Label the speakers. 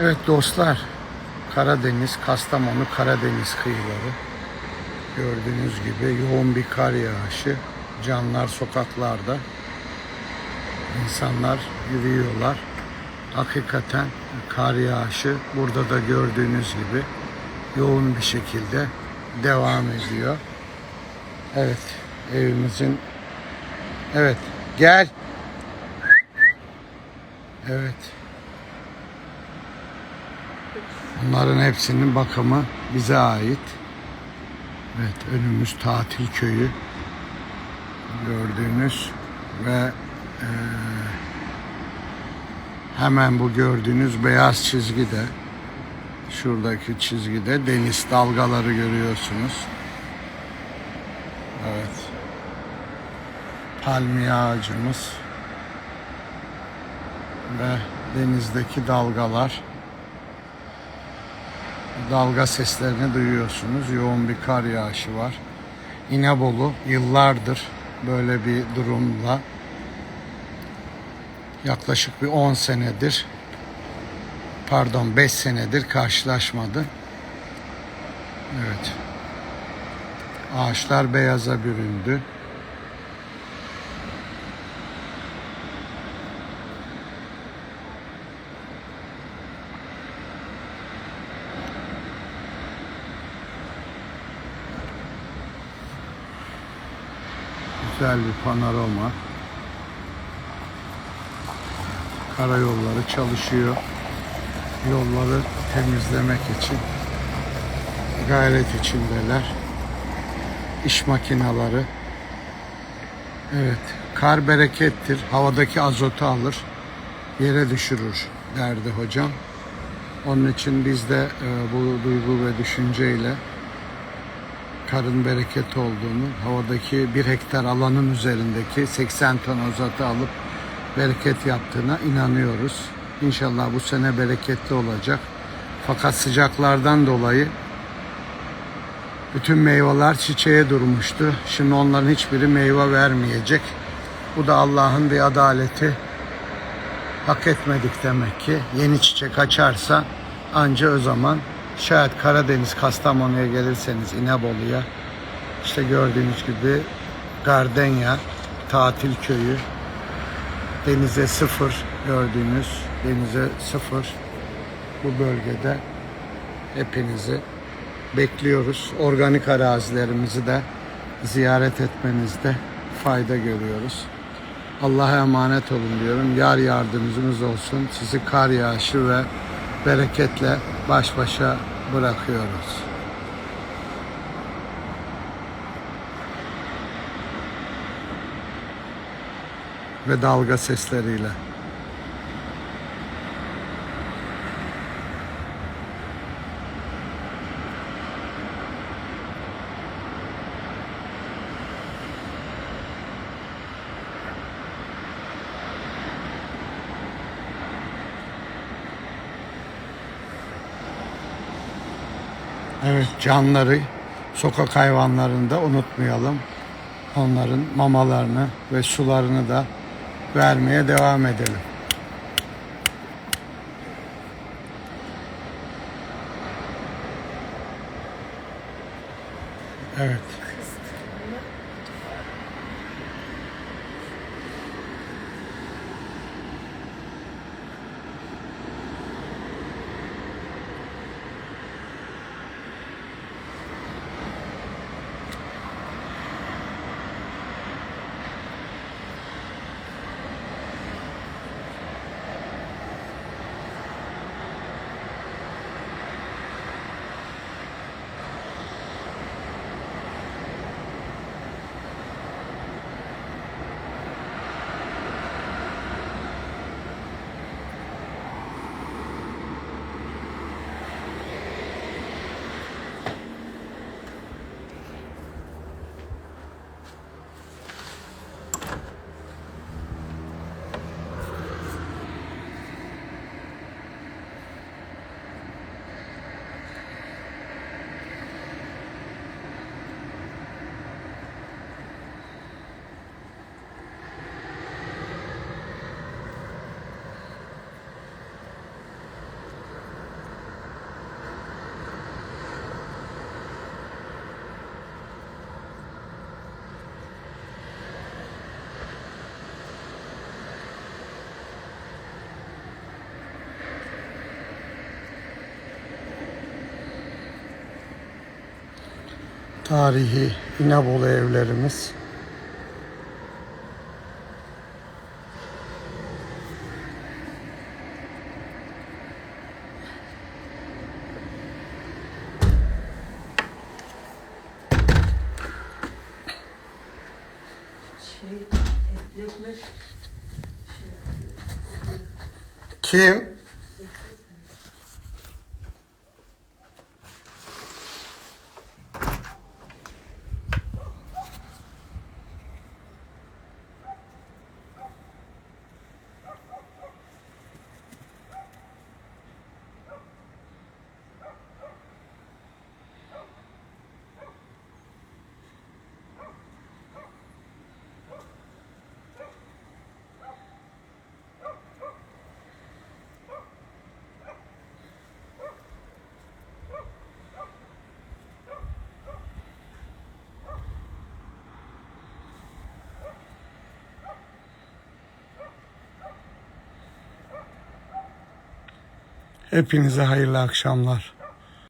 Speaker 1: Evet dostlar, Karadeniz, Kastamonu Karadeniz kıyıları. Gördüğünüz gibi yoğun bir kar yağışı. Canlar sokaklarda. İnsanlar yürüyorlar. Hakikaten kar yağışı burada da gördüğünüz gibi yoğun bir şekilde devam ediyor. Evet, evimizin Evet, gel. Evet. Bunların hepsinin bakımı bize ait. Evet önümüz tatil köyü. Gördüğünüz ve eee, hemen bu gördüğünüz beyaz çizgide şuradaki çizgide deniz dalgaları görüyorsunuz. Evet. Palmiye ağacımız ve denizdeki dalgalar dalga seslerini duyuyorsunuz. Yoğun bir kar yağışı var. İnebolu yıllardır böyle bir durumla yaklaşık bir 10 senedir pardon 5 senedir karşılaşmadı. Evet. Ağaçlar beyaza büründü. Güzel bir panorama. Karayolları çalışıyor. Yolları temizlemek için gayret içindeler. İş makineleri. Evet, kar berekettir. Havadaki azotu alır, yere düşürür derdi hocam. Onun için biz de e, bu duygu ve düşünceyle karın bereket olduğunu, havadaki bir hektar alanın üzerindeki 80 ton azotı alıp bereket yaptığına inanıyoruz. İnşallah bu sene bereketli olacak. Fakat sıcaklardan dolayı bütün meyveler çiçeğe durmuştu. Şimdi onların hiçbiri meyve vermeyecek. Bu da Allah'ın bir adaleti. Hak etmedik demek ki. Yeni çiçek açarsa anca o zaman şayet Karadeniz Kastamonu'ya gelirseniz İnebolu'ya işte gördüğünüz gibi Gardenya tatil köyü denize sıfır gördüğünüz denize sıfır bu bölgede hepinizi bekliyoruz. Organik arazilerimizi de ziyaret etmenizde fayda görüyoruz. Allah'a emanet olun diyorum. Yar yardımcınız olsun. Sizi kar yağışı ve bereketle baş başa bırakıyoruz. Ve dalga sesleriyle. Evet canları sokak hayvanlarını da unutmayalım. Onların mamalarını ve sularını da vermeye devam edelim. Evet. Tarihi İnebolu evlerimiz. Kim? Hepinize hayırlı akşamlar.